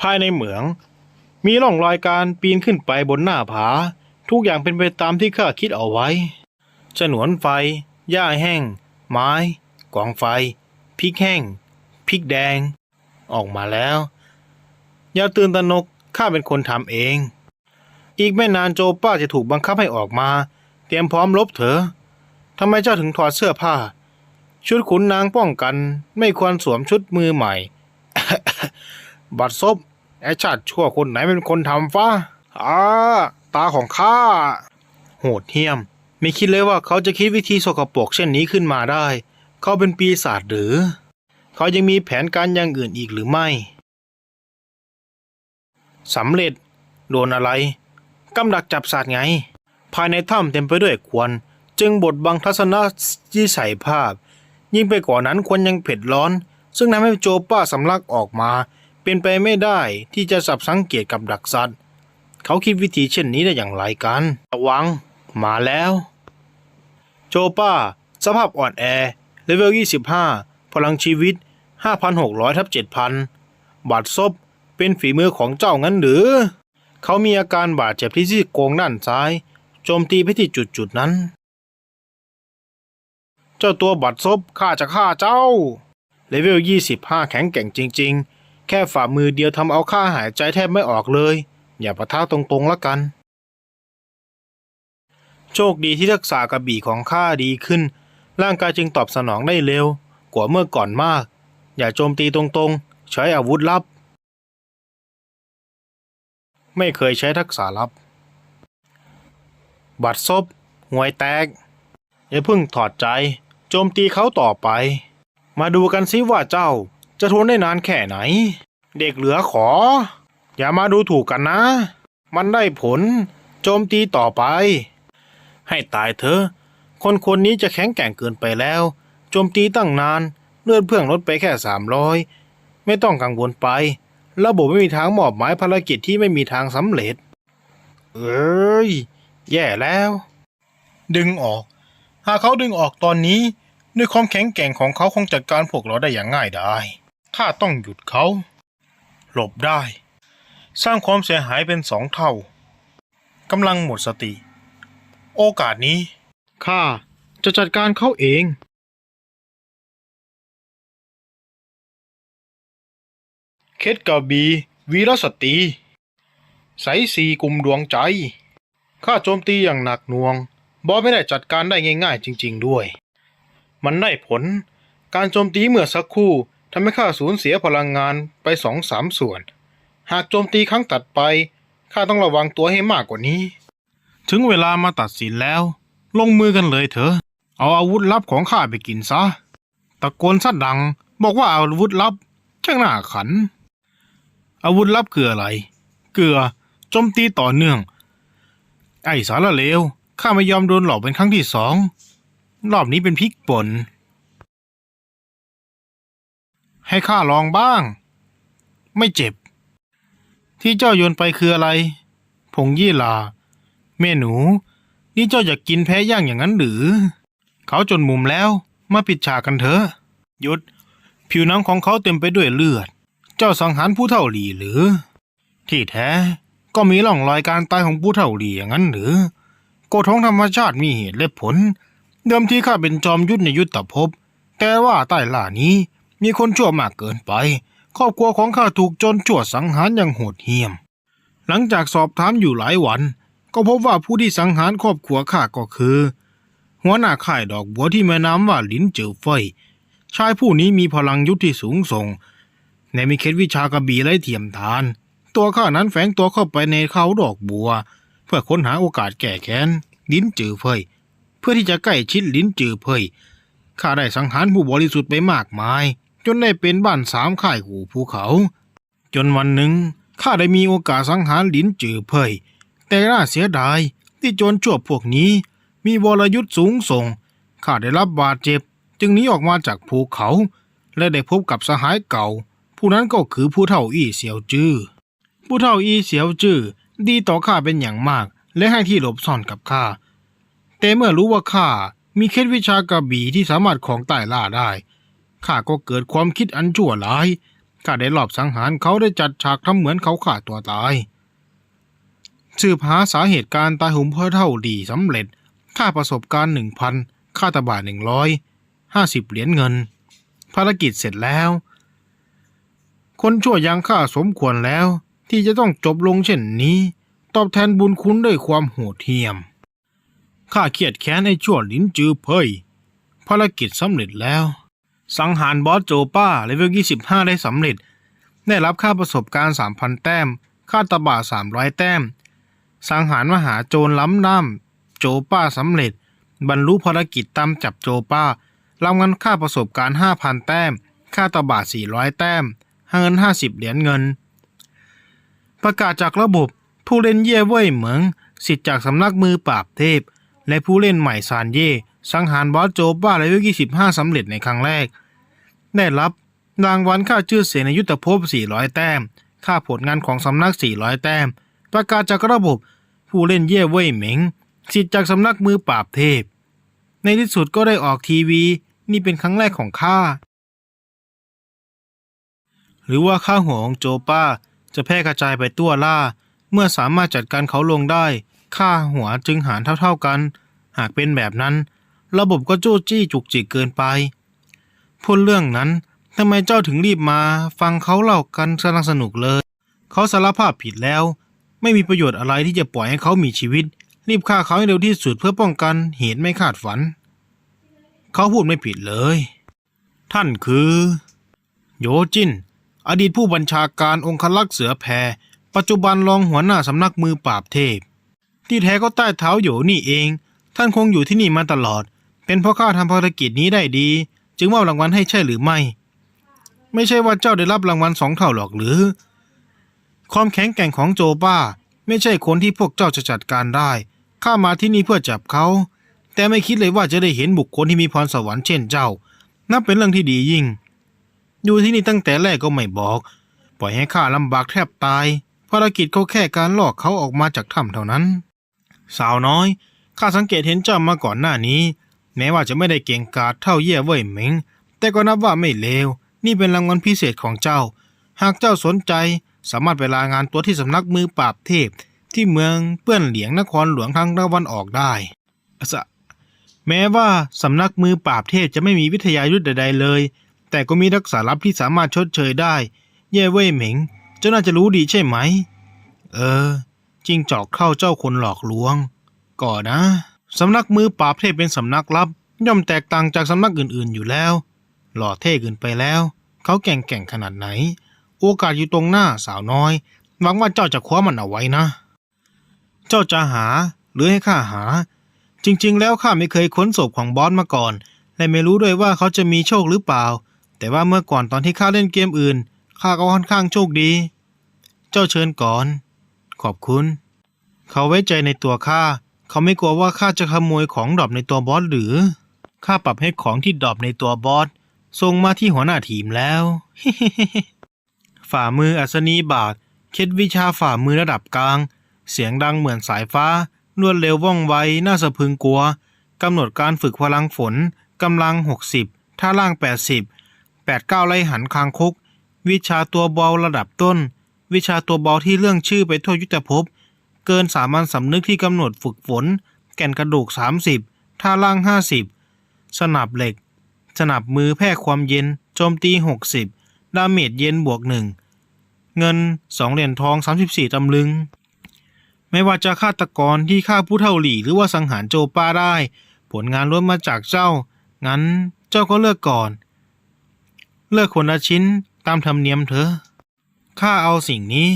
ภายในเหมือง มีร่องรอยการปีนขึ้นไปบนหน้าผา ทุกอย่างเป็นไปตามที่ข้าคิดเอาไว้ ฉนวนไฟ หญ้าแห้ง ไม้ กองไฟ พริกแห้ง พริกแดง ออกมาแล้ว อย่าตื่นตระหนก ข้าเป็นคนทำเอง อีกไม่นานโจป้าจะถูกบังคับให้ออกมา เตรียมพร้อมรบเถอะทำไมเจ้าถึงถอดเสื้อผ้า ชุดขุนนางป้องกัน ไม่ควรสวมชุดมือใหม่ บัดซบไอชาติชั่วคนไหนเป็นคนทำฟ้าอ่าตาของข้า โหดเหี้ยม ไม่คิดเลยว่าเขาจะคิดวิธีสกปรกเช่นนี้ขึ้นมาได้ เขาเป็นปีศาจหรือ เขายังมีแผนการอย่างอื่นอีกหรือไม่สำเร็จ โดนอะไรกำดักจับสัตว์ไง ภายในถ้ำเต็มไปด้วยควันจึงบดบังทัศนวิสัยภาพ ยิ่งไปกว่านั้นควันยังเผ็ดร้อน ซึ่งทำให้โจป้าสำลักออกมา เป็นไปไม่ได้ที่จะสับสังเกตกับดักสัตว์ เขาคิดวิธีเช่นนี้ได้อย่างไรกัน ระวัง มาแล้ว โจป้า สภาพอ่อนแอ เลเวล 25 พลังชีวิต 5,600ทับ7,000 บาดซบ เป็นฝีมือของเจ้างั้นหรือ เขามีอาการบาดเจ็บที่ซี่โครงด้านซ้าย โจมตีไปที่จุดจุดๆนั้น เจ้าตัวบัดซบข้าจะฆ่าเจ้าเลเวล 25 แข็งแกร่งจริง ๆ แค่ฝ่ามือเดียวทำเอาข้าหายใจแทบไม่ออกเลย อย่าปะทะตรงๆละกัน โชคดีที่ทักษะกระบี่ของข้าดีขึ้น ร่างกายจึงตอบสนองได้เร็ว กว่าเมื่อก่อนมาก อย่าโจมตีตรงๆ ใช้อาวุธลับ ไม่เคยใช้ทักษะลับ บัดซบหวยแตก อย่าเพิ่งถอดใจ โจมตีเขาต่อไป มาดูกันซิว่าเจ้า จะทนได้นานแค่ไหน เด็กเหลือขอ อย่ามาดูถูกกันนะ มันได้ผล โจมตีต่อไป ให้ตายเถอะ คนคนนี้จะแข็งแกร่งเกินไปแล้ว โจมตีตั้งนาน เลือดเพื่องลดไปแค่สามร้อยไม่ต้องกังวลไป ระบบไม่มีทางมอบหมายภารกิจที่ไม่มีทางสำเร็จ เอ้ย แย่แล้ว ดึงออก หากเขาดึงออกตอนนี้ด้วยความแข็งแกร่งของเขาคงจัดการพวกเราได้อย่างง่ายดาย ข้าต้องหยุดเขา หลบได้ สร้างความเสียหายเป็นสองเท่ากำลังหมดสติ โอกาสนี้ ข้าจะจัดการเขาเอง เคสกระบี วีรสตรีใสสีกลุ่มดวงใจ ข้าโจมตีอย่างหนักหน่วง บอสไม่ได้จัดการได้ง่ายๆจริง ๆ ด้วย มันได้ผล การโจมตีเมื่อสักครู่ ทำให้ข้าสูญเสียพลังงานไปสองสามส่วน หากโจมตีครั้งตัดไปข้าต้องระวังตัวให้มากกว่านี้ ถึงเวลามาตัดสินแล้ว ลงมือกันเลยเถอะ เอาอาวุธลับของข้าไปกินซะ ตะโกนซะดัง บอกว่าอาวุธลับช่างน่าขัน อาวุธลับคืออะไร เกลือโจมตีต่อเนื่อง ไอ้สารเลวข้าไม่ยอมโดนหลอกเป็นครั้งที่สอง รอบนี้เป็นพริกป่น ให้ข้าลองบ้าง ไม่เจ็บ ที่เจ้าโยนไปคืออะไร ผงยี่หลาแม่หนู นี่เจ้าอยากกินแพ้ย่างอย่างนั้นหรือ เขาจนมุมแล้วมาปิดฉากกันเถอะหยุด ผิวหนังของเขาเต็มไปด้วยเลือด เจ้าสังหารผู้เท่าหลีหรือ ที่แท้ก็มีร่องรอยการตายของผู้เท่าหลีอย่างนั้นหรือ โกฎของธรรมชาติมีเหตุและผล เดิมทีข้าเป็นจอมยุทธในยุทธภพแต่ว่าใต้ล่านี้ มีคนชั่วมากเกินไป ครอบครัวของข้าถูกจนชั่วสังหารอย่างโหดเหี้ยม หลังจากสอบถามอยู่หลายวัน ก็พบว่าผู้ที่สังหารครอบครัวข้าก็คือ หัวหน้าข่ายดอกบัวที่แม่น้ำว่าลินเจือเฟยชายผู้นี้มีพลังยุทธที่สูงส่งในมีเคล็ดวิชากระบี่ไร้เทียมทาน ตัวข้านั้นแฝงตัวเข้าไปในเขาดอกบัว เพื่อค้นหาโอกาสแก้แค้นลิ้นจือเฟยเพื่อที่จะใกล้ชิดลิ้นจือเฟยข้าได้สังหารผู้บริสุทธิ์ไปมากมาย จนได้เป็นบ้านสามข่ายหูภูเขา จนวันหนึ่งข้าได้มีโอกาสสังหารลินจือเฟยแต่น่าเสียดายที่โจรชั่วพวกนี้ มีวรยุทธ์สูงส่งข้าได้รับบาดเจ็บ จึงหนีออกมาจากภูเขา และได้พบกับสหายเก่า ผู้นั้นก็คือผู้เฒ่าอี้เสียวจื้อผู้เฒ่าอี้เสียวจื้อดีต่อข้าเป็นอย่างมาก และให้ที่หลบซ่อนกับข้าแต่เมื่อรู้ว่าข้ามีเคล็ดวิชากระบี่ที่สามารถของใต้ล่าได้ ข้าก็เกิดความคิดอันชั่วร้าย ข้าได้หลอบสังหารเขาได้จัดฉากทำเหมือนเขาฆ่าตัวตาย สืบหาสาเหตุการตายของพ่อเท่าดีสำเร็จ ค่าประสบการณ์หนึ่งพัน ค่าตบาทหนึ่งร้อยห้าสิบเหรียญเงิน ภารกิจเสร็จแล้ว คนชั่วยังข้าสมควรแล้ว ที่จะต้องจบลงเช่นนี้ ตอบแทนบุญคุณด้วยความโหดเหี้ยม ข้าเครียดแค้นไอ้ชั่วลิ้นจือเพยภารกิจสำเร็จแล้ว สังหารบอสโจป้าเลเวล 25 ได้สำเร็จ ได้รับค่าประสบการณ์ 3,000 แต้ม ค่าตบะ300 แต้ม สังหารมหาโจรล้ำน้ำโจป้าสำเร็จ บรรลุภารกิจตามจับโจป้ารางวัลค่าประสบการณ์ 5,000 แต้ม ค่าตบะ400 แต้มเงิน 50 เหรียญเงิน ประกาศจากระบบผู้เล่นเย่เว่ยเหมืองสิทธิ์จากสำนักมือปราบเทพ และผู้เล่นใหม่ซานเย่ สังหารบอสโจป้าเลเวล25สำเร็จในครั้งแรก ได้รับรางวัลค่าชื่อเสียงในยุทธภพ 400 แต้ม ค่าผลงานของสำนัก 400 แต้ม ประกาศจากระบบ ผู้เล่นเย่เว่ยเหม็งสิทธิ์จากสำนักมือปราบเทพ ในที่สุดก็ได้ออกทีวี นี่เป็นครั้งแรกของข้า หรือว่าข้าหัวของโจป้า จะแพร่กระจายไปทั่วล่า เมื่อสามารถจัดการเขาลงได้ ค่าหัวจึงหารเท่าๆกัน หากเป็นแบบนั้น ระบบก็จู้จี้จุกจิกเกินไป พูดเรื่องนั้นทำไมเจ้าถึงรีบมา ฟังเขาเล่ากันสนุกสนุกเลย เขาสารภาพผิดแล้ว ไม่มีประโยชน์อะไรที่จะปล่อยให้เขามีชีวิต รีบฆ่าเขาให้เร็วที่สุดเพื่อป้องกันเหตุไม่คาดฝัน เขาพูดไม่ผิดเลย ท่านคือ โยจิน อดีตผู้บัญชาการองคลักษ์เสือแพรปัจจุบันรองหัวหน้าสำนักมือปราบเทพ ที่แท้ก็ใต้เท้าโยนี่เอง ท่านคงอยู่ที่นี่มาตลอด เป็นเพราะข้าทำภารกิจนี้ได้ดี จึงมอบรางวัลให้ใช่หรือไม่ ไม่ใช่ว่าเจ้าได้รับรางวัลสองเท่าหรอกหรือ ความแข็งแกร่งของโจป้า ไม่ใช่คนที่พวกเจ้าจะจัดการได้ ข้ามาที่นี่เพื่อจับเขา แต่ไม่คิดเลยว่าจะได้เห็นบุคคลที่มีพรสวรรค์เช่นเจ้า นับเป็นเรื่องที่ดียิ่ง อยู่ที่นี่ตั้งแต่แรกก็ไม่บอก ปล่อยให้ข้าลำบากแทบตาย ภารกิจก็แค่การลอกเขาออกมาจากถ้ำเท่านั้น สาวน้อย ข้าสังเกตเห็นเจ้ามาก่อนหน้านี้ แม้ว่าจะไม่ได้เก่งกาจเท่าเย่เว่ยเหม็งแต่ก็นับว่าไม่เลว นี่เป็นรางวัลพิเศษของเจ้า หากเจ้าสนใจสามารถไปรายงานตัวที่สำนักมือปราบเทพ ที่เมืองเปื้อนเหลียงนครหลวงทางตะวันออกได้สะแม้ว่าสำนักมือปราบเทพจะไม่มีวิทยายุทธใดๆเลย แต่ก็มีรักษาลับที่สามารถชดเชยได้ เย่เว่ยเหม็งเจ้าน่าจะรู้ดีใช่ไหม เออ จริงจอกเข้าเจ้าคนหลอกลวง ก่อนนะ สำนักมือปราบเทพเป็นสำนักลับ ย่อมแตกต่างจากสำนักอื่นๆอยู่แล้ว หล่อเท่เกินไปแล้ว เขาแก่งแก่งขนาดไหน โอกาสอยู่ตรงหน้าสาวน้อย หวังว่าเจ้าจะคว้ามันเอาไว้นะ เจ้าจะหาหรือให้ข้าหา จริงๆ แล้วข้าไม่เคยค้นศพของบอสมาก่อน และไม่รู้ด้วยว่าเขาจะมีโชคหรือเปล่า แต่ว่าเมื่อก่อนตอนที่ข้าเล่นเกมอื่นข้าก็ค่อนข้างโชคดี เจ้าเชิญก่อน ขอบคุณ เขาไว้ใจในตัวข้า เขาไม่กลัวว่าข้าจะขโมยของดรอปในตัวบอสหรือ ข้าปรับให้ของที่ดรอปในตัวบอสส่งมาที่หัวหน้าทีมแล้ว ฝ่ามืออัศนีบาทเคล็ดวิชาฝ่ามือระดับกลาง เสียงดังเหมือนสายฟ้า รวดเร็วว่องไว น่าสะพึงกลัว กำหนดการฝึกพลังฝน กำลัง 60 ท่าล่าง 80 89 ไล่หันคางคก วิชาตัวเบาระดับต้น วิชาตัวเบาที่เรื่องชื่อไปทั่วยุทธภพ เกินสามัญสำนึกที่กำหนดฝึกฝน แก่นกระดูก 30 ท่าล่าง 50 สนับเหล็ก สนับมือแพร่ความเย็น โจมตี 60 ดาเมจเย็นบวกหนึ่งเงิน 2 เหรียญทอง 34 ตำลึง ไม่ว่าจะฆาตกรที่ฆ่าผู้เท่าหลี่หรือว่าสังหารโจป้าได้ ผลงานล้วนมาจากเจ้า งั้นเจ้าก็เลือกก่อน เลือกคนละชิ้นตามธรรมเนียมเถอะข้าเอาสิ่งนี้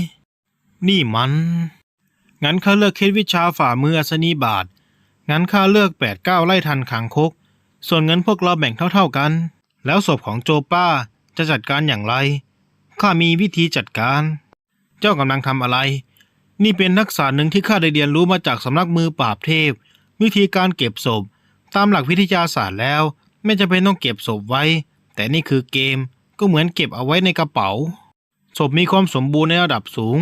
นี่มัน งั้นข้าเลือกคล็ดวิชาฝ่ามืออัศนีบาท งั้นข้าเลือกแปดเก้าไล่ทันขังคก ส่วนเงินพวกเราแบ่งเท่าๆกัน แล้วศพของโจป้าจะจัดการอย่างไรข้ามีวิธีจัดการ เจ้ากำลังทำอะไร นี่เป็นทักษะหนึ่งที่ข้าได้เรียนรู้มาจากสำนักมือปราบเทพ วิธีการเก็บศพ ตามหลักวิทยาศาสตร์แล้ว ไม่จำเป็นต้องเก็บศพไว้ แต่นี่คือเกมก็เหมือนเก็บเอาไว้ในกระเป๋าศพมีความสมบูรณ์ในระดับสูง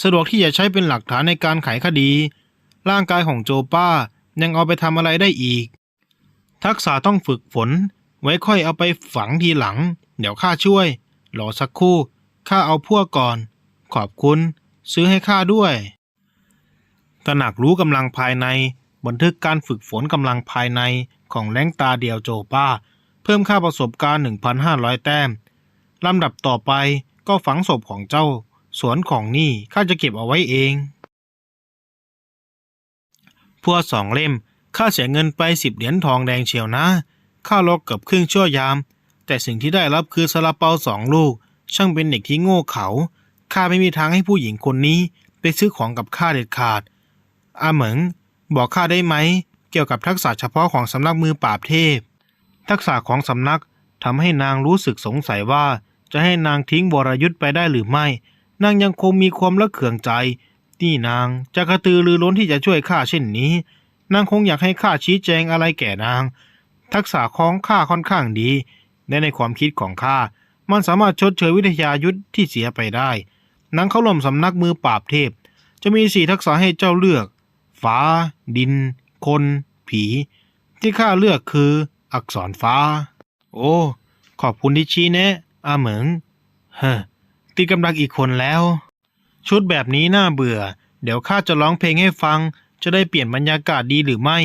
สะดวกที่จะใช้เป็นหลักฐานในการไขคดี ร่างกายของโจป้ายังเอาไปทำอะไรได้อีก ทักษะต้องฝึกฝน ไว้ค่อยเอาไปฝังทีหลัง เดี๋ยวข้าช่วย รอสักครู่ข้าเอาพวกก่อน ขอบคุณ ซื้อให้ข้าด้วยตระหนักรู้กำลังภายใน บันทึกการฝึกฝนกำลังภายในของแรงตาเดียวโจป้า เพิ่มค่าประสบการณ์ 1,500 แต้มลำดับต่อไปก็ฝังศพของเจ้า สวนของนี่ข้าจะเก็บเอาไว้เองพวกสองเล่มข้าเสียเงินไปสิบเหรียญทองแดงเชียวนะข้าลอกกับครึ่งชั่วยาม แต่สิ่งที่ได้รับคือซาลาเปาสองลูก ช่างเป็นเด็กที่โง่เขาข้าไม่มีทางให้ผู้หญิงคนนี้ไปซื้อของกับข้าเด็ดขาด อาเหมิงบอกข้าได้ไหม เกี่ยวกับทักษะเฉพาะของสำนักมือปราบเทพ ทักษะของสำนักทำให้นางรู้สึกสงสัยว่า จะให้นางทิ้งวรยุทธ์ไปได้หรือไม่ นางยังคงมีความละเขืองใจ ที่นางจะกระตือรือร้นที่จะช่วยข้าเช่นนี้ นางคงอยากให้ข้าชี้แจงอะไรแก่นาง ทักษะของข้าค่อนข้างดี และในความคิดของข้า มันสามารถชดเชยวิทยายุทธที่เสียไปได้ นางเข้าร่วมสำนักมือปราบเทพ จะมีสี่ทักษะให้เจ้าเลือก ฟ้า ดิน คน ผี ที่ข้าเลือกคือ อักษรฟ้า โอ้ ขอบคุณที่ชี้แนะอาเหมิง เฮ้อ ตีกำลังอีกคนแล้ว ชุดแบบนี้น่าเบื่อ เดี๋ยวข้าจะร้องเพลงให้ฟัง จะได้เปลี่ยนบรรยากาศดีหรือไม่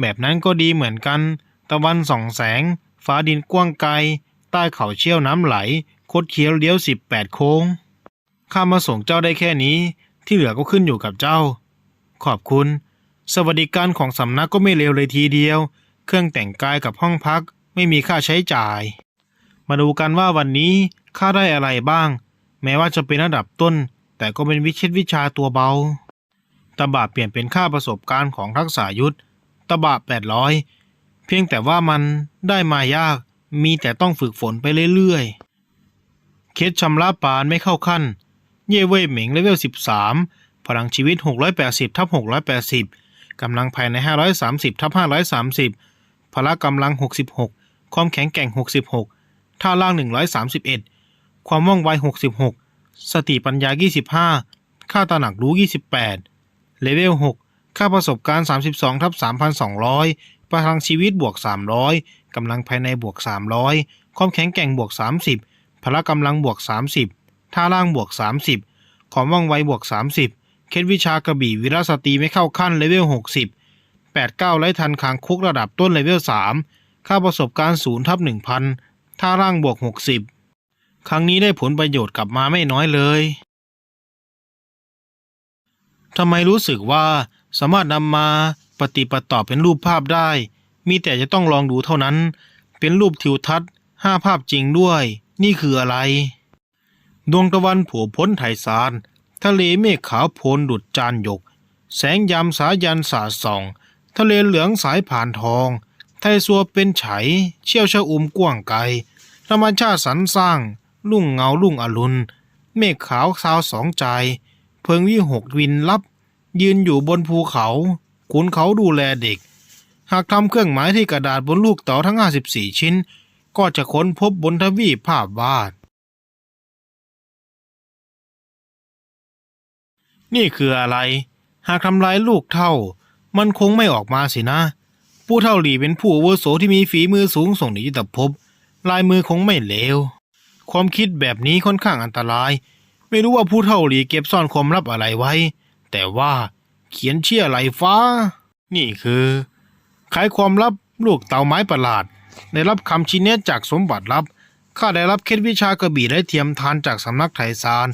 แบบนั้นก็ดีเหมือนกัน ตะวันส่องแสง ฟ้าดินกว้างไกล ใต้เขาเชี่ยวน้ำไหล คดเคี้ยวเลี้ยวสิบแปดโค้ง ข้ามาส่งเจ้าได้แค่นี้ ที่เหลือก็ขึ้นอยู่กับเจ้า ขอบคุณ สวัสดิการของสำนักก็ไม่เลวเลยทีเดียว เครื่องแต่งกายกับห้องพักไม่มีค่าใช้จ่าย มาดูกันว่าวันนี้ข้าได้อะไรบ้าง แม้ว่าจะเป็นระดับต้น แต่ก็เป็นวิชิตวิชาตัวเบา ตบะเปลี่ยนเป็นค่าประสบการณ์ของทักษะยุทธตบะ800 เพียงแต่ว่ามันได้มายาก มีแต่ต้องฝึกฝนไปเรื่อยๆ เคสชำระปานไม่เข้าขั้น เย่เว่ยเหมิงเลเวล 13 พลังชีวิต 680ทับ680 กำลังภายใน 530ทับ530 พละกำลัง 66 ความแข็งแกร่ง 66 ท่าล่าง 131 ความว่องไว 66 สติปัญญา 25 ค่าตระหนักรู้ 28 เลเวล 6 ค่าประสบการณ์ 32ทับ3,200พลังชีวิตบวก 300 กำลังภายในบวก 300 ความแข็งแกร่งบวก 30 พละกำลังบวก 30 ท่าล่างบวก 30 ความว่องไวบวก 30 เคล็ดวิชากระบี่วิราสตรีไม่เข้าขั้นเลเวล 60 89 ไล่ทันคางคุกระดับต้นเลเวล 3 ค่าประสบการณ์0ทับ1,000 ท่าล่างบวก 60 ครั้งนี้ได้ผลประโยชน์กลับมาไม่น้อยเลยทำไมรู้สึกว่าสามารถนำมาปฏิปต่อเป็นรูปภาพได้ มีแต่จะต้องลองดูเท่านั้น เป็นรูปทิวทัศน์ห้าภาพจริงด้วย นี่คืออะไร ดวงตะวันผัวพ้นไทยสาร ทะเลเมฆขาวโพลนดุดจานหยก แสงยามสายันสาดส่อง ทะเลเหลืองสายผ่านทอง ไทยสัวเป็นไฉ เชี่ยวชะอุ่มกว้างไกล ธรรมชาติสรรสร้าง ลุ่งเงาลุ่งอรุณ เมฆขาวสาวสองใจ เพิงวิหกวินลับ ยืนอยู่บนภูเขาขุนเขาดูแลเด็ก หากทำเครื่องหมายที่กระดาษบนลูกเต๋าทั้ง 54 ชิ้น ก็จะค้นพบบนทวีปภาพวาด นี่คืออะไร หากทำลายลูกเท่า มันคงไม่ออกมาสินะ ผู้เท่าหลีเป็นผู้อาวุโสที่มีฝีมือสูงส่งในยุทธภพลายมือคงไม่เลว ความคิดแบบนี้ค่อนข้างอันตราย ไม่รู้ว่าผู้เท่าหลีเก็บซ่อนความลับอะไรไว้ แต่ว่าเขียนเชี่ยไหลฟ้า นี่คือขายความลับลูกเต่าไม้ประหลาด ได้รับคำชี้แนะจากสมบัติลับข้าได้รับเคล็ดวิชากระบี่และเทียมทานจากสำนักไทซาน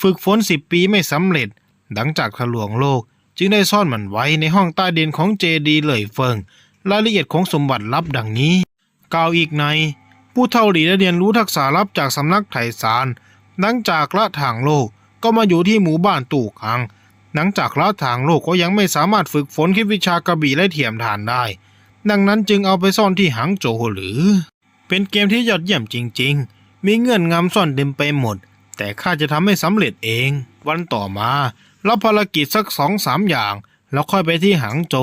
ฝึกฝนสิบปีไม่สำเร็จ หลังจากทะลวงโลก จึงได้ซ่อนมันไว้ในห้องใต้ดินของเจดีเหลยเฟิง รายละเอียดของสมบัติลับดังนี้ กล่าวอีกใน ผู้เท่าหลีได้เรียนรู้ทักษะลับจากสำนักไทยซานหลังจากละทางโลกก็มาอยู่ที่หมู่บ้านตู่คัง หลังจากละทางโลกก็ยังไม่สามารถฝึกฝนคิดวิชากระบี่และเทียมทานได้ ดังนั้นจึงเอาไปซ่อนที่หางโจหรือ เป็นเกมที่ยอดเยี่ยมจริง ๆ มีเงื่อนงำซ่อนเต็มไปหมด แต่ข้าจะทำให้สำเร็จเอง วันต่อมารับภารกิจสักสองสามอย่าง แล้วค่อยไปที่หางโจ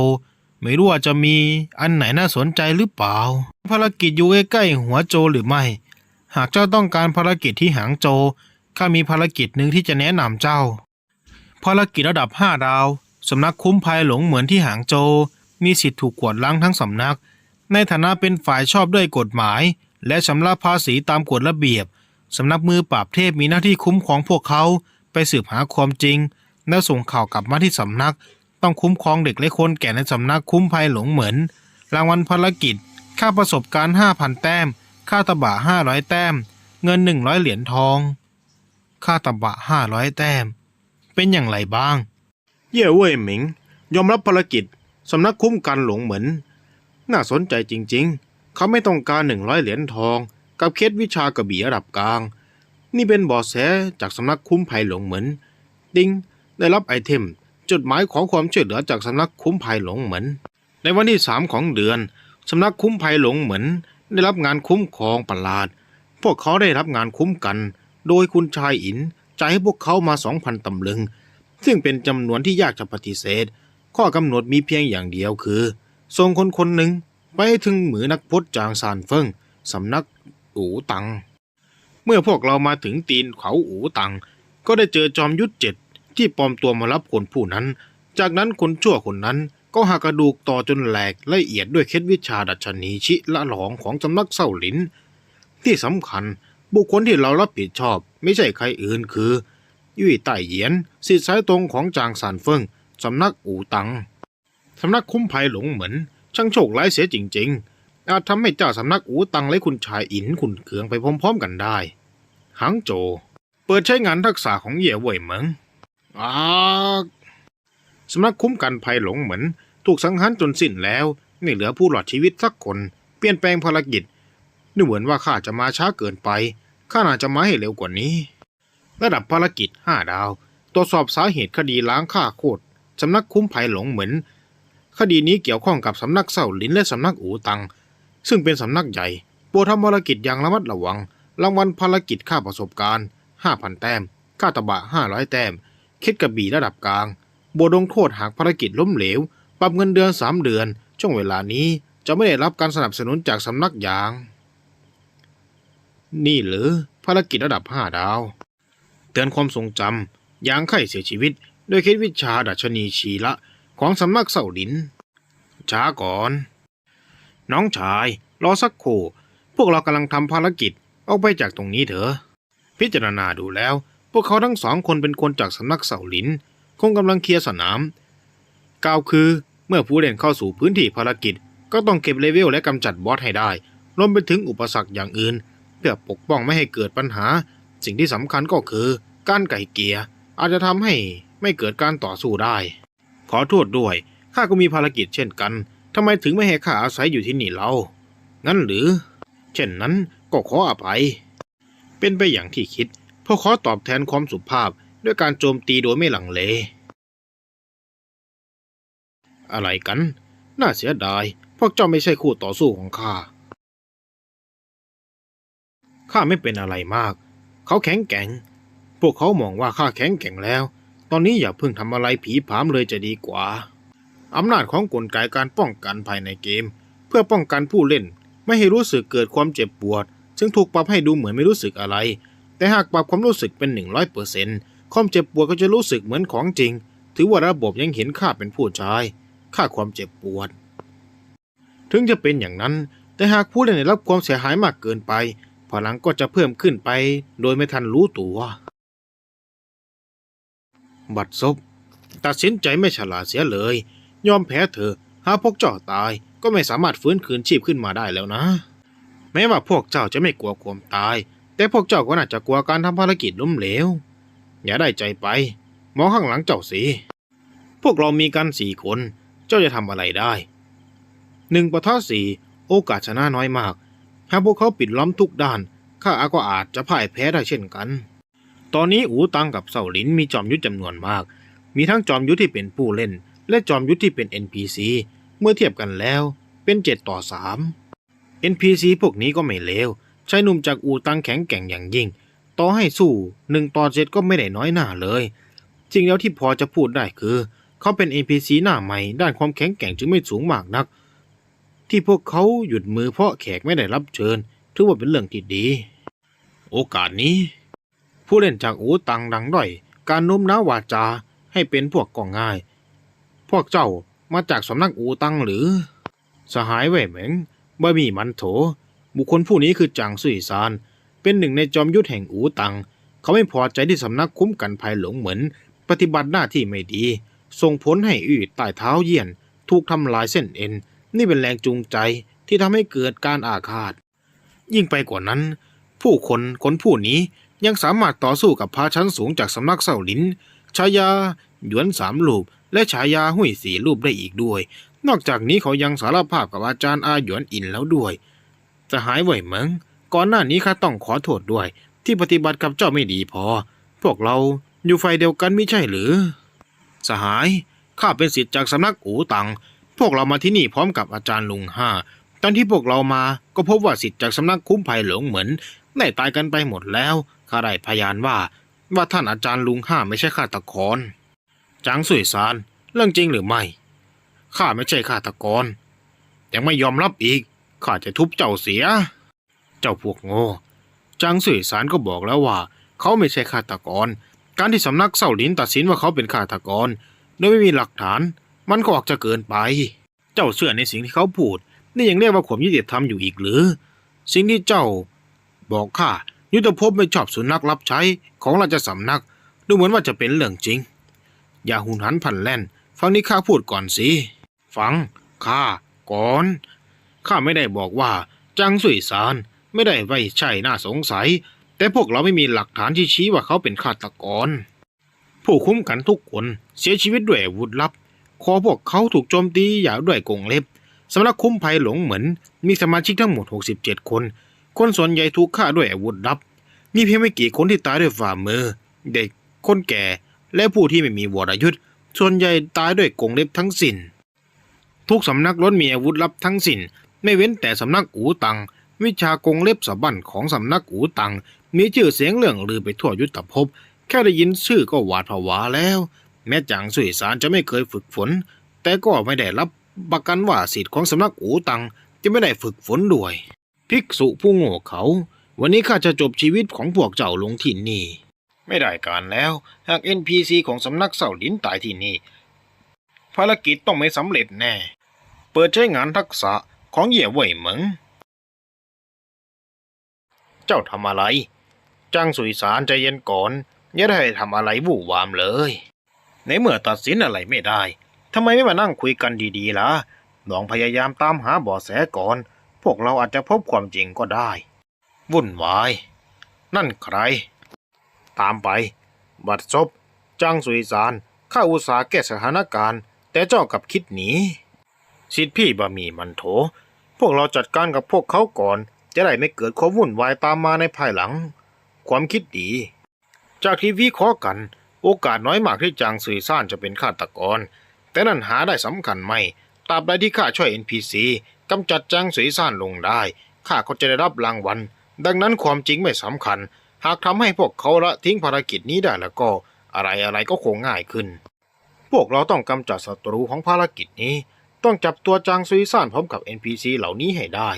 ไม่รู้ว่าจะมีอันไหนน่าสนใจหรือเปล่า ภารกิจอยู่ใกล้ๆหัวโจหรือไม่ หากเจ้าต้องการภารกิจที่หางโจ ข้ามีภารกิจหนึ่งที่จะแนะนำเจ้า ภารกิจระดับ5ดาวสำนักคุ้มภัยหลงเหมือนที่หางโจ มีสิทธิ์ถูกกวดล้างทั้งสำนัก ในฐานะเป็นฝ่ายชอบด้วยกฎหมาย และชำระภาษีตามกฎระเบียบสำนักมือปราบเทพมีหน้าที่คุ้มครองพวกเขาไปสืบหาความจริง แล้วส่งข่าวกลับมาที่สำนัก ต้องคุ้มครองเด็กและคนแก่ในสำนักคุ้มภัยหลงเหมือน รางวัลภารกิจ ค่าประสบการณ์ 5,000 แต้ม ค่าตะบะ 500 แต้ม เงิน 100 เหรียญทอง ค่าตะบะ 500 แต้ม เป็นอย่างไรบ้าง เย่เว่ยหมิง ยอมรับภารกิจ สำนักคุ้มกันหลงเหมือน น่าสนใจจริง ๆ เขาไม่ต้องการ 100 เหรียญทอง กับเคล็ดวิชากระบี่ระดับกลาง นี่เป็นบาะแสจากสำนักคุ้มภัยหลงเหมือน ดิงได้รับไอเทม จดหมายขอความช่วยเหลือจากสำนักคุ้มภัยหลงเหมือน ในวันที่สามของเดือน สำนักคุ้มภัยหลงเหมือน ได้รับงานคุ้มครองประหลาด พวกเขาได้รับงานคุ้มกัน โดยคุณชายอินจ่ายให้พวกเขามาสองพันตำลึง ซึ่งเป็นจำนวนที่ยากจะปฏิเสธ ข้อกำหนดมีเพียงอย่างเดียวคือ ส่งคนคนหนึ่งไปถึงมือนักพจน์จางซานเฟิงสำนักอูตัง เมื่อพวกเรามาถึงตีนเขาอูตัง ก็ได้เจอจอมยุทธเจ็ดที่ปลอมตัวมารับคนผู้นั้น จากนั้นคนชั่วคนนั้น ก็หักกระดูกต่อจนแหลกละเอียดด้วยเคล็ดวิชาดัชนีชิละหลองของสำนักเศร้าหลิน ที่สำคัญบุคคลที่เรารับผิดชอบ ไม่ใช่ใครอื่นคือ ยุ่ยไต้เหยียนสิทธิสายตรงของจางซานเฟิงสำนักอู่ตังสำนักคุ้มภัยหลงเหมือน ช่างโชคร้ายเสียจริง ๆ อาจทำให้เจ้าสำนักอู่ตังและคุณชายอินขุนเคืองไปพร้อม ๆ กันได้หังโจ เปิดใช้งานทักษะของเหย่เว่ยเหมิงอา สำนักคุ้มกันภัยหลงเหมือน ถูกสังหารจนสิ้นแล้วไม่เหลือผู้หลอดชีวิตสักคน เปลี่ยนแปลงภารกิจดูเหมือนว่าข้าจะมาช้าเกินไปข้าน่าจะมาให้เร็วกว่านี้ ระดับภารกิจ5ดาว ตรวจสอบสาเหตุคดีล้างฆ่าโคตรสำนักคุ้มภัยหลงเหมือน คดีนี้เกี่ยวข้องกับสำนักเศร้าหลินและสำนักอูตัง ซึ่งเป็นสำนักใหญ่โปรดทำภารกิจอย่างระมัดระวัง รางวัลภารกิจค่าประสบการณ์ 5,000 แต้ม ค่าตะบะ 500 แต้ม คิดกระบี่ระดับกลาง บทลงโทษหากภารกิจล้มเหลว ปรับเงินเดือน 3 เดือน ช่วงเวลานี้จะไม่ได้รับการสนับสนุนจากสำนักอย่าง นี่หรือภารกิจระดับ 5 ดาว เตือนความทรงจำยางไข่เสียชีวิต โดยคล็ดวิชาดัชนีชีละของสำนักเสาหลิน ช้าก่อน น้องชายรอสักครู่พวกเรากำลังทำภารกิจออกไปจากตรงนี้เถอะ พิจารณาดูแล้ว พวกเขาทั้งสองคนเป็นคนจากสำนักเสาหลิน คงกำลังเคลียร์สนาม กล่าวคือเมื่อผู้เล่นเข้าสู่พื้นที่ภารกิจ ก็ต้องเก็บเลเวลและกำจัดบอสให้ได้ รวมไปถึงอุปสรรคอย่างอื่น เพื่อปกป้องไม่ให้เกิดปัญหา สิ่งที่สำคัญก็คือ การไก่เกียร์อาจจะทำให้ไม่เกิดการต่อสู้ได้ ขอโทษด้วยข้าก็มีภารกิจเช่นกันทำไมถึงไม่ให้ข้าอาศัยอยู่ที่นี่เล่างั้นหรือ เช่นนั้นก็ขออภัย เป็นไปอย่างที่คิดพวกขอตอบแทนความสุภาพ ด้วยการโจมตีโดยไม่หลังเล อะไรกัน น่าเสียดาย พวกเจ้าไม่ใช่คู่ต่อสู้ของข้า ข้าไม่เป็นอะไรมาก เขาแข็งแกร่ง พวกเขามองว่าข้าแข็งแกร่งแล้ว ตอนนี้อย่าเพิ่งทำอะไรผีผามเลยจะดีกว่าอำนาจของกลไกการป้องกันภายในเกม เพื่อป้องกันผู้เล่น ไม่ให้รู้สึกเกิดความเจ็บปวด ซึ่งถูกปรับให้ดูเหมือนไม่รู้สึกอะไร แต่หากปรับความรู้สึกเป็น100% ความเจ็บปวดก็จะรู้สึกเหมือนของจริง ถือว่าระบบยังเห็นข้าเป็นผู้ชายค่าความเจ็บปวด ถึงจะเป็นอย่างนั้น แต่หากผู้เล่นได้รับความเสียหายมากเกินไป พลังก็จะเพิ่มขึ้นไป โดยไม่ทันรู้ตัว บัดซบตัดสินใจไม่ฉลาดเสียเลย ยอมแพ้เถอหากพวกเจ้าตายก็ไม่สามารถฟื้นคืนชีพขึ้นมาได้แล้วนะ แม้ว่าพวกเจ้าจะไม่กลัวความตาย แต่พวกเจ้าก็น่าจะกลัวการทำภารกิจล้มเหลว อย่าได้ใจไป มองข้างหลังเจ้าสิพวกเรามีกันสี่คน เจ้าจะทำอะไรได้หนึ่งประทะสี่โอกาสชนะน้อยมาก หากพวกเขาปิดล้อมทุกด้าน ข้าอาก็อาจจะพ่ายแพ้ได้เช่นกัน ตอนนี้อูตังกับเสาหลินมีจอมยุทธจำนวนมาก มีทั้งจอมยุทธที่เป็นผู้เล่น และจอมยุทธที่เป็น NPC เมื่อเทียบกันแล้ว เป็น7ต่อ3 NPC พวกนี้ก็ไม่เลวชายหนุ่มจากอูตังแข็งแกร่งอย่างยิ่ง ต่อให้สู้1ต่อ7ก็ไม่ได้น้อยหน้าเลยจริงแล้วที่พอจะพูดได้คือ เขาเป็น NPC หน้าใหม่ ด้านความแข็งแกร่งจึงไม่สูงมากนัก ที่พวกเขาหยุดมือเพราะแขกไม่ได้รับเชิญ ถือว่าเป็นเรื่องที่ดี โอกาสนี้ ผู้เล่นจากอูตังดังด้อย การโน้มน้าววาจาให้เป็นพวกก็ง่าย พวกเจ้ามาจากสำนักอูตังหรือ สหายเว่ยเหม็งบะมีมันโถ บุคคลผู้นี้คือจางสุยซาน เป็นหนึ่งในจอมยุทธแห่งอูตัง เขาไม่พอใจที่สำนักคุ้มกันภัยหลงเหมือน ปฏิบัติหน้าที่ไม่ดี ส่งผลให้อืดใต้เท้าเยี่ยน ถูกทำลายเส้นเอ็น นี่เป็นแรงจูงใจที่ทำให้เกิดการอาฆาต ยิ่งไปกว่านั้น ผู้คนคนผู้นี้ยังสามารถต่อสู้กับพาชั้นสูงจากสำนักเซาหลินฉายา หยวนสามรูปและฉายาหุยสี่รูปได้อีกด้วย นอกจากนี้เขายังสารภาพกับอาจารย์อาหยวนอินแล้วด้วยสหายเหวยเหมิง ก่อนหน้านี้ข้าต้องขอโทษด้วย ที่ปฏิบัติกับเจ้าไม่ดีพอ พวกเราอยู่ไฟเดียวกันไม่ใช่หรือ สหายข้าเป็นศิษย์จากสำนักอูตัง พวกเรามาที่นี่พร้อมกับอาจารย์ลุงห้าตอนที่พวกเรามาก็พบว่าศิษย์จากสำนักคุ้มภัยหลงเหมือนได้ตายกันไปหมดแล้วข้าได้พยานว่า ว่าท่านอาจารย์ลุงห้าไม่ใช่ฆาตกรจางสุยซานเรื่องจริงหรือไม่ข้าไม่ใช่ฆาตกรยังไม่ยอมรับอีกข้าจะทุบเจ้าเสีย เจ้าพวกโง่จางสุยซานก็บอกแล้วว่า เขาไม่ใช่ฆาตกร การที่สำนักเซาหลินตัดสินว่าเขาเป็นฆาตกร โดยไม่มีหลักฐาน มันก็ออกจะเกินไป เจ้าเชื่อในสิ่งที่เขาพูด นี่ยังเรียกว่าความยุติธรรมอยู่อีกหรือ สิ่งที่เจ้าบอกข้ายุทธภพไม่ชอบสุนัขรับใช้ของราชสำนัก ดูเหมือนว่าจะเป็นเรื่องจริง อย่าหุนหันพันแล่น ฟังนี่ข้าพูดก่อนสิ ฟังข้าก่อน ข้าไม่ได้บอกว่าจังสุยซาน ไม่ได้ไว้ใช่น่าสงสัย แต่พวกเราไม่มีหลักฐานที่ชี้ว่าเขาเป็นฆาตกร ผู้คุ้มกันทุกคนเสียชีวิตด้วยอาวุธลับ คอพวกเขาถูกโจมตีอย่างด้วยกงเล็บสำนักคุ้มภัยหลงเหมือน มีสมาชิกทั้งหมด 67 คน คนส่วนใหญ่ถูกฆ่าด้วยอาวุธลับ มีเพียงไม่กี่คนที่ตายด้วยฝ่ามือ เด็ก คนแก่ และผู้ที่ไม่มีวรยุทธ์ ส่วนใหญ่ตายด้วยกงเล็บทั้งสิน้น ทุกสำนักล้วนมีอาวุธลับทั้งสิน้น ไม่เว้นแต่สำนักอูตัง วิชากรงเล็บสะบั้นของสำนักอูตัง มีชื่อเสียงเรื่องลือไปทั่วยุทธภพ แค่ได้ยินชื่อก็หวาดผวาแล้ว แม้จางสุยสารจะไม่เคยฝึกฝน แต่ก็ไม่ได้รับประกันว่าสิทธิ์ของสำนักอูตังจะไม่ได้ฝึกฝนด้วย ภิกษุผู้โง่เขา วันนี้ข้าจะจบชีวิตของพวกเจ้าลงที่นี่ ไม่ได้การแล้ว หาก NPC ของสำนักเสาลินตายที่นี่ ภารกิจต้องไม่สำเร็จแน่ เปิดใช้งานทักษะของเหย่ยเหว่ยเหมิง เจ้าทำอะไรจ้างสุยสารใจเย็นก่อนอย่าได้ทำอะไรวู่วามเลย ในเมื่อตัดสินอะไรไม่ได้ทำไมไม่มานั่งคุยกันดีๆล่ะลองพยายามตามหาเบาะแสก่อน พวกเราอาจจะพบความจริงก็ได้ วุ่นวาย นั่นใคร ตามไป บัดซบจ้างสุยสารข้าอุตสาแก้สถานการณ์ แต่เจ้ากลับคิดหนีสิทธิพี่บะหมี่มันโถ พวกเราจัดการกับพวกเขาก่อน จะได้ไม่เกิดความวุ่นวายตามมาในภายหลัง ความคิดดี จากที่วิเคราะห์กัน โอกาสน้อยมากที่จางสื่อซ่านจะเป็นฆาตกร แต่นั่นหาได้สำคัญไม่ตราบใดที่ข้าช่วย NPC กำจัดจางสื่อซ่านลงได้ข้าก็จะได้รับรางวัล ดังนั้นความจริงไม่สำคัญ หากทำให้พวกเขาละทิ้งภารกิจนี้ได้แล้วก็ อะไรอะไรก็คงง่ายขึ้น พวกเราต้องกำจัดศัตรูของภารกิจนี้ ต้องจับตัวจางซุยซ่านพร้อมกับ NPC เหล่านี้ให้ได้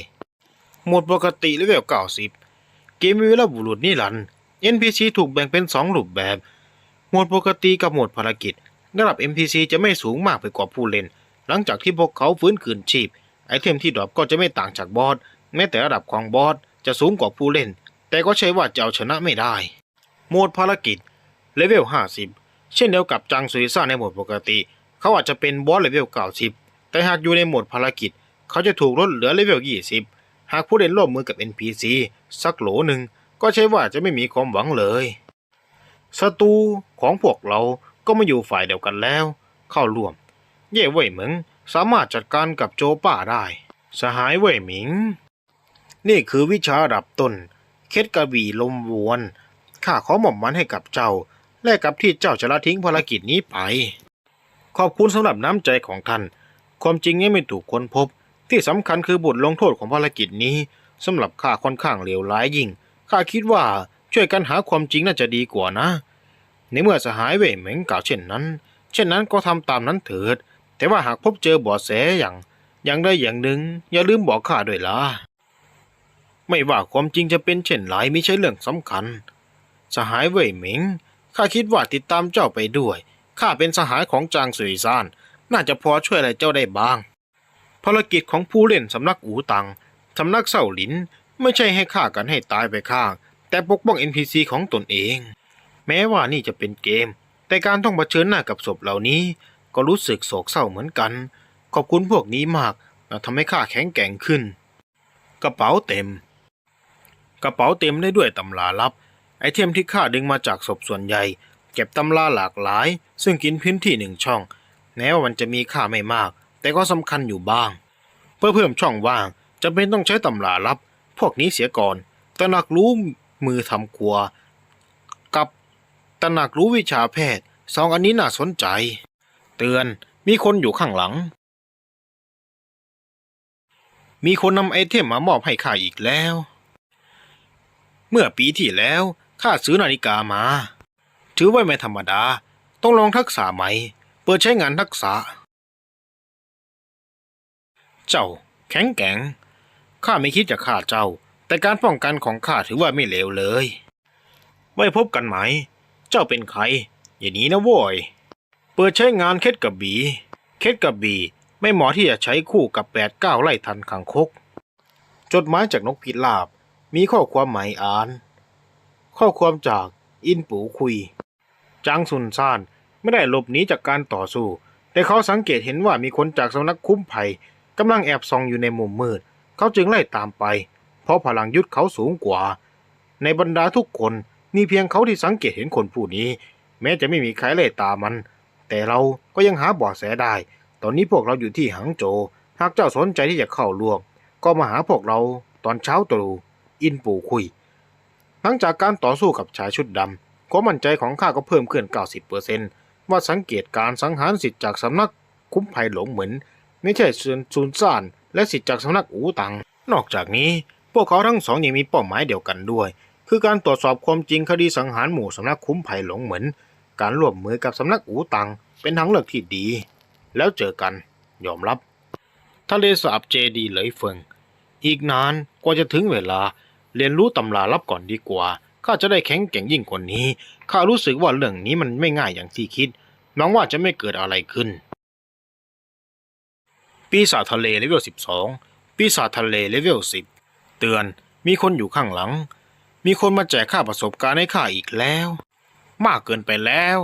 หมดปกติเลเวล90 เกมวีแลบุรุษนิรันด์ NPC ถูกแบ่งเป็น 2 รูปแบบหมดปกติกับหมดภารกิจ ระดับ NPC จะไม่สูงมากไปกว่าผู้เล่น หลังจากที่พวกเขาฟื้นคืนชีพ ไอเทมที่ดรอปก็จะไม่ต่างจากบอส แม้แต่ระดับของบอสจะสูงกว่าผู้เล่น แต่ก็ใช่ว่าจะเอาชนะไม่ได้ โหมดภารกิจเลเวล50 เช่นเดียวกับจังซุยซ่าในโหมดปกติ เขาอาจจะเป็นบอสเลเวล90 แต่หากอยู่ในโหมดภารกิจ เขาจะถูกลดเหลือเลเวล20 หากผู้เล่นร่วมมือกับ NPC สักโหลหนึ่งก็ใช่ว่าจะไม่มีความหวังเลยศัตรูของพวกเราก็มาอยู่ฝ่ายเดียวกันแล้ว เข้าร่วม เย่เว่ยเหมิงสามารถจัดการกับโจป้าได้ สหายเว่ยหมิง นี่คือวิชาดับต้น เคล็ดกระบี่ลมวนข้าขอหม่อมมันให้กับเจ้า แลกกับที่เจ้าจะละทิ้งภารกิจนี้ไป ขอบคุณสำหรับน้ำใจของท่าน ความจริงยังไม่ถูกค้นพบ ที่สำคัญคือบทลงโทษของภารกิจนี้สำหรับข้าค่อนข้างเลวร้ายยิ่งข้าคิดว่าช่วยกันหาความจริงน่าจะดีกว่านะ ในเมื่อสหายเว่ยเหม็งกล่าวเช่นนั้น เช่นนั้นก็ทำตามนั้นเถิด แต่ว่าหากพบเจอเบาะแสอย่างอย่างใดอย่างหนึ่ง อย่าลืมบอกข้าด้วยล่ะไม่ว่าความจริงจะเป็นเช่นไรไม่ใช่เรื่องสำคัญ สหายเว่ยเหมิงข้าคิดว่าติดตามเจ้าไปด้วยข้าเป็นสหายของจางสุยซาน น่าจะพอช่วยอะไรเจ้าได้บ้าง ภารกิจของผู้เล่นสำนักอูตังสำนักเซาหลินไม่ใช่ให้ฆ่ากันให้ตายไปข้าง แต่ปกป้อง NPC ของตนเอง แม้ว่านี่จะเป็นเกม แต่การต้องเผชิญหน้ากับศพเหล่านี้ ก็รู้สึกโศกเศร้าเหมือนกัน ขอบคุณพวกนี้มากทำให้ข้าแข็งแกร่งขึ้น กระเป๋าเต็ม กระเป๋าเต็มได้ด้วยตำราลับ ไอเทมที่ข้าดึงมาจากศพส่วนใหญ่ เก็บตำราหลากหลาย ซึ่งกินพื้นที่หนึ่งช่องแม้ว่ามันจะมีค่าไม่มาก แต่ก็สำคัญอยู่บ้าง เพื่อเพิ่มช่องว่างจะเป็นต้องใช้ตำราลับ พวกนี้เสียก่อนตระหนักรู้มือทำครัว กับตระหนักรู้วิชาแพทย์สองอันนี้น่าสนใจ เตือนมีคนอยู่ข้างหลัง มีคนนำไอเทมมามอบให้ข้าอีกแล้ว เมื่อปีที่แล้วข้าซื้อนาฬิกามา ถือว่าไม่ธรรมดา ต้องลองทักษะใหม่เปิดใช้งานทักษะ เจ้า แข็งแกร่งข้าไม่คิดจะฆ่าเจ้า แต่การป้องกันของข้าถือว่าไม่เลวเลย ไว้พบกันไหม เจ้าเป็นใคร อย่าหนีนะโว้ยเปิดใช้งานเคสกับบี เคสกับบี ไม่เหมาะที่จะใช้คู่กับแปดเก้าไล่ทันขังคก จดหมายจากนกพิราบ มีข้อความหมายอ่าน ข้อความจากอินปูคุย จางซุนซานไม่ได้หลบหนีจากการต่อสู้ แต่เขาสังเกตเห็นว่ามีคนจากสำนักคุ้มภัย กำลังแอบส่องอยู่ในมุมมืด เขาจึงไล่ตามไป เพราะพลังยุทธเขาสูงกว่า ในบรรดาทุกคนมีเพียงเขาที่สังเกตเห็นคนผู้นี้ แม้จะไม่มีใครไล่ตามมัน แต่เราก็ยังหาเบาะแสได้ ตอนนี้พวกเราอยู่ที่หังโจ หากเจ้าสนใจที่จะเข้าร่วมก็มาหาพวกเราตอนเช้าตรู่อินปู่คุย หลังจากการต่อสู้กับชายชุดดำความมั่นใจของข้าก็เพิ่มขึ้น 90%ว่าสังเกตการสังหารสิทธิ์จากสำนักคุ้มภัยหลงเหมือน ไม่ใช่เซนซูนซ่าน และสิทธิ์จากสำนักอูตัง นอกจากนี้ พวกเขาทั้งสองยังมีเป้าหมายเดียวกันด้วย คือการตรวจสอบความจริงคดีสังหารหมู่สำนักคุ้มภัยหลงเหมือน การร่วมมือกับสำนักอูตัง เป็นทางเลือกที่ดี แล้วเจอกัน ยอมรับ ทะเลสาบเจดีเหลยเฟิง อีกนานกว่าจะถึงเวลา เรียนรู้ตำราลับก่อนดีกว่าข้าจะได้แข็งแกร่งยิ่งกว่านี้ ข้ารู้สึกว่าเรื่องนี้มันไม่ง่ายอย่างที่คิดหวังว่าจะไม่เกิดอะไรขึ้น ปีศาจทะเลเลเวล 12 ปีศาจทะเลเลเวล 10 เตือนมีคนอยู่ข้างหลัง มีคนมาแจกค่าประสบการณ์ให้ข้าอีกแล้ว มากเกินไปแล้ว